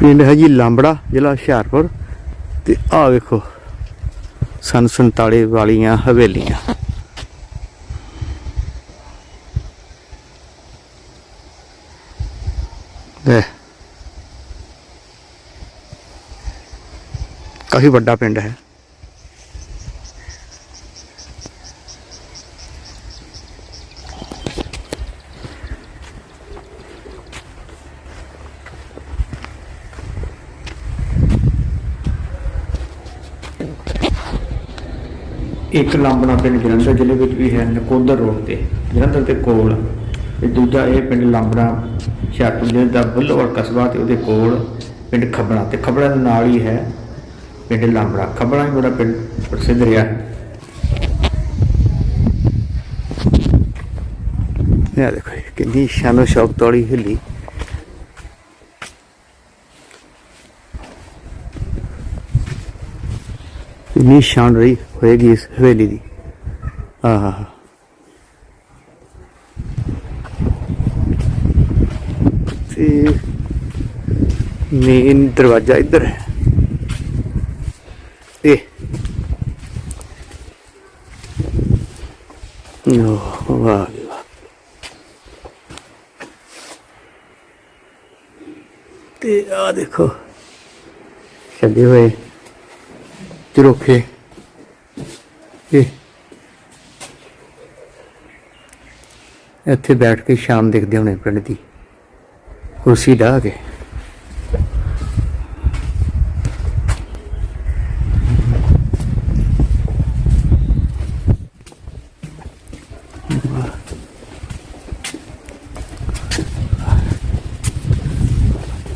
ਪਿੰਡ ਹੈ ਜੀ ਲਾਂਬੜਾ, ਜ਼ਿਲ੍ਹਾ ਹੁਸ਼ਿਆਰਪੁਰ। ਤੇ ਆਹ ਵੇਖੋ, ਸਨ 47 ਵਾਲੀਆਂ ਹਵੇਲੀਆਂ। ਦੇ ਕਾਫੀ ਵੱਡਾ ਪਿੰਡ ਹੈ। ਇੱਕ ਲਾਂਬੜਾ ਪਿੰਡ ਜਲੰਧਰ ਜ਼ਿਲ੍ਹੇ ਵਿੱਚ ਵੀ ਹੈ, ਨਕੋਦਰ ਰੋਡ ਤੇ। ਜਲੰਧਰ ਦੇ ਕੋਲ ਤੇ ਦੂਜਾ ਇਹ ਪਿੰਡ ਲਾਂਬੜਾ ਹੁਸ਼ਿਆਰਪੁਰ ਜ਼ਿਲ੍ਹੇ ਦਾ ਬੁੱਲੋਵਰ ਕਸਬਾ ਤੇ ਉਹਦੇ ਕੋਲ ਪਿੰਡ ਖਬੜਾ ਤੇ ਖਬੜਾ ਦੇ ਨਾਲ ਹੀ ਹੈ ਪਿੰਡ ਲਾਂਬੜਾ। ਖਬੜਾ ਹੀ ਬੜਾ ਪਿੰਡ ਪ੍ਰਸਿੱਧ ਰਿਹਾ। ਇਹ ਦੇਖੋ ਇਹ ਕਿੰਨੀ ਸ਼ਾਨੋ ਸ਼ੌਕ ਤੋੜੀ ਹਿੱਲੀ। ਕਿੰਨੀ ਸ਼ਾਨ ਰਹੀ ਹੋਏਗੀ ਇਸ ਹਵੇਲੀ ਦੀ। ਆਹ ਤੇ ਮੇਨ ਦਰਵਾਜ਼ਾ ਇੱਧਰ ਹੈ। ਇਹ। ਓਹ, ਵਾਹ ਵਾਹ। ਤੇ ਆ ਦੇਖੋ, ਛੱਡੇ ਹੋਏ। ਚਰੋਖੇ ਇਹ ਇੱਥੇ ਬੈਠ ਕੇ ਸ਼ਾਮ ਦੇਖਦੇ ਹੋਣੇ ਪਿੰਡ ਦੀ ਕੁਰਸੀ ਢਾ ਕੇ।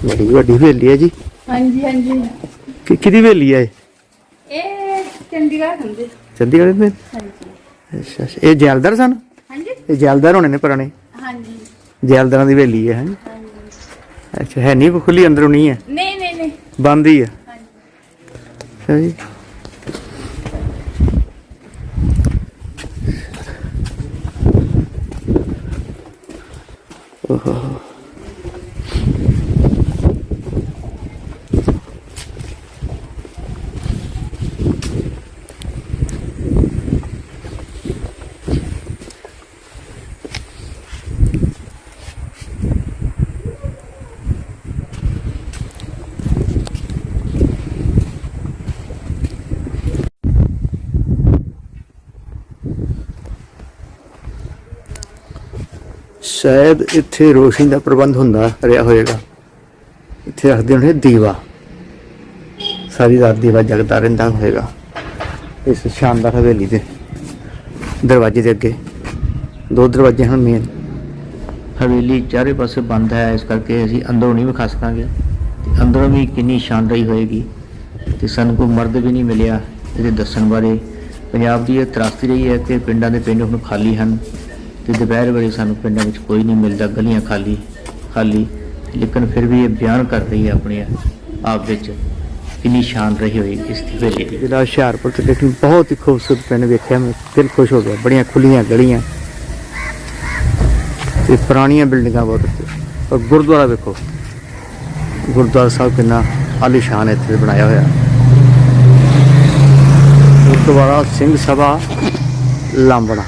ਬੜੀ ਵੱਡੀ ਹਵੇਲੀ ਹੈ ਜੀ। ਹਾਂਜੀ ਹਾਂਜੀ। ਕਿ ਕਿਹਦੀ ਹਵੇਲੀ ਹੈ ਇਹ? ਚੰਡੀਗੜ੍ਹ ਹੁੰਦੇ। ਚੰਡੀਗੜ੍ਹ ਦੇ ਹਾਂਜੀ। ਅੱਛਾ ਅੱਛਾ। ਇਹ ਜੈਲਦਾਰ ਸਨ? ਹਾਂਜੀ। ਇਹ ਜੈਲਦਾਰ ਹੋਣੇ ਨੇ ਪੁਰਾਣੇ? ਹਾਂਜੀ। ਜੈਲਦਾਰਾਂ ਦੀ ਹਵੇਲੀ ਹੈ ਹੈਂ? ਹਾਂਜੀ। ਅੱਛਾ ਹੈ ਨਹੀਂ ਖੁੱਲੀ ਅੰਦਰੋਂ ਨਹੀਂ ਹੈ? ਨਹੀਂ ਨਹੀਂ ਨਹੀਂ। ਬੰਦ ਹੀ ਹੈ। ਹਾਂਜੀ। ਅੱਛਾ ਜੀ। ਸ਼ਾਇਦ ਇੱਥੇ ਰੋਸ਼ਨੀ ਦਾ ਪ੍ਰਬੰਧ ਹੁੰਦਾ, ਰਿਹਾ ਹੋਵੇਗਾ ਇੱਥੇ ਰੱਖਦੇ ਹੋਣੇ ਦੀਵਾ। ਸਾਰੀ ਰਾਤ ਦੀਵਾ ਜਗਦਾ ਰਹਿੰਦਾ ਹੋਵੇਗਾ ਇਸ ਸ਼ਾਨਦਾਰ ਹਵੇਲੀ ਦੇ ਦਰਵਾਜ਼ੇ ਦੇ ਅੱਗੇ। ਦੋ ਦਰਵਾਜ਼ੇ ਹਨ ਮੇਨ ਹਵੇਲੀ ਚਾਰੇ ਪਾਸੇ ਬੰਦ ਹੈ, ਇਸ ਕਰਕੇ ਅਸੀਂ ਅੰਦਰੋਂ ਨਹੀਂ ਵਿਖਾ ਸਕਾਂਗੇ। ਤੇ ਅੰਦਰੋਂ ਵੀ ਕਿੰਨੀ ਸ਼ਾਨਦਾਰੀ ਹੋਏਗੀ। ਤੇ ਸਾਨੂੰ ਕੋਈ ਮਰਦ ਵੀ ਨਹੀਂ ਮਿਲਿਆ ਇਹਦੇ ਦੱਸਣ ਬਾਰੇ। ਪੰਜਾਬ ਦੀ ਇਹ ਤਰਾਸਦੀ ਰਹੀ ਹੈ ਕਿ ਪਿੰਡਾਂ ਦੇ ਪਿੰਡ ਹੁਣ ਖਾਲੀ ਹਨ। ਤੇ ਦੁਪਹਿਰ ਵੇਲੇ ਸਾਨੂੰ ਪਿੰਡਾਂ ਵਿੱਚ ਕੋਈ ਨਹੀਂ ਮਿਲਦਾ, ਗਲੀਆਂ ਖਾਲੀ ਖਾਲੀ। ਲੇਕਿਨ ਫਿਰ ਵੀ ਇਹ ਬਿਆਨ ਕਰ ਰਹੀ ਹੈ ਆਪਣੇ ਆਪ ਵਿੱਚ, ਕਿੰਨੀ ਸ਼ਾਨ ਰਹੀ ਹੋਈ ਇਸ ਦੀ ਦੀ ਜਿਹੜਾ ਹੁਸ਼ਿਆਰਪੁਰ ਤੇ ਲੇਕਿਨ ਬਹੁਤ ਹੀ ਖੂਬਸੂਰਤ ਪਿੰਡ ਵੇਖਿਆ, ਮੈਂ ਦਿਲ ਖੁਸ਼ ਹੋ ਗਿਆ। ਬੜੀਆਂ ਖੁੱਲੀਆਂ ਗਲੀਆਂ ਤੇ ਪੁਰਾਣੀਆਂ ਬਿਲਡਿੰਗਾਂ ਬਹੁਤ ਔਰ ਗੁਰਦੁਆਰਾ ਵੇਖੋ, ਗੁਰਦੁਆਰਾ ਸਾਹਿਬ ਕਿੰਨਾ ਆਲੀਸ਼ਾਨ ਇੱਥੇ ਬਣਾਇਆ ਹੋਇਆ। ਗੁਰਦੁਆਰਾ ਸਿੰਘ ਸਭਾ, ਲਾਂਬੜਾ।